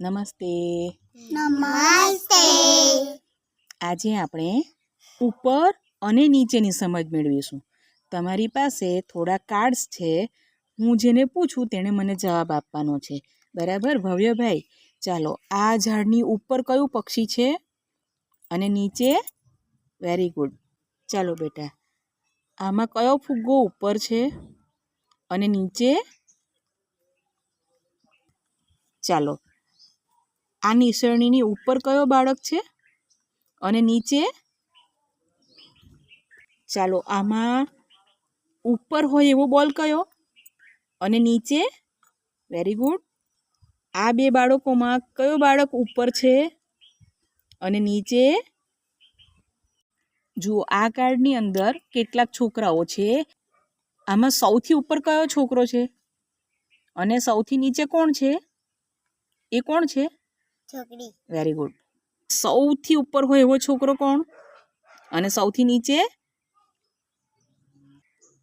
નમસ્તે. નમસ્તે. આજે આપણે ઉપર અને નીચેની સમજ મેળવીશું. તમારી પાસે થોડા કાર્ડ્સ છે. હું જેને પૂછું તેણે મને જવાબ આપવાનો છે. બરાબર? ભવ્યભાઈ ચાલો આ ઝાડની ઉપર કયું પક્ષી છે? અને નીચે? વેરી ગુડ ચાલો બેટા આમાં કયો ફુગ્ગો ઉપર છે? અને નીચે? ચાલો આ નિસરણીની ઉપર કયો બાળક છે? અને નીચે? ચાલો, આમાં ઉપર હોય એવો બોલ કયો? અને નીચે? વેરી ગુડ આ બે બાળકોમાં કયો બાળક ઉપર છે? અને નીચે? જુઓ, આ કાર્ડની અંદર કેટલાક છોકરાઓ છે. આમાં સૌથી ઉપર કયો છોકરો છે? અને સૌથી નીચે કોણ છે? એ કોણ છે? છોકરી વેરી ગુડ સૌથી ઉપર હોય એવો છોકરો કોણ? અને સૌથી નીચે?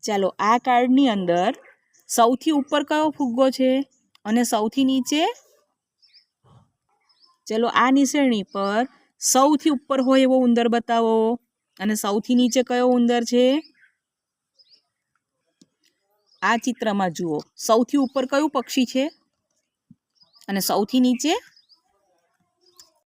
ચાલો, આ કાર્ડની અંદર સૌથી ઉપર કયો ફુગ્ગો છે? અને સૌથી નીચે? ચલો, આ નિસરણી પર સૌથી ઉપર હોય એવો ઉંદર બતાવો. અને સૌથી નીચે કયો ઉંદર છે? આ ચિત્રમાં જુઓ. સૌથી ઉપર કયું પક્ષી છે? અને સૌથી નીચે?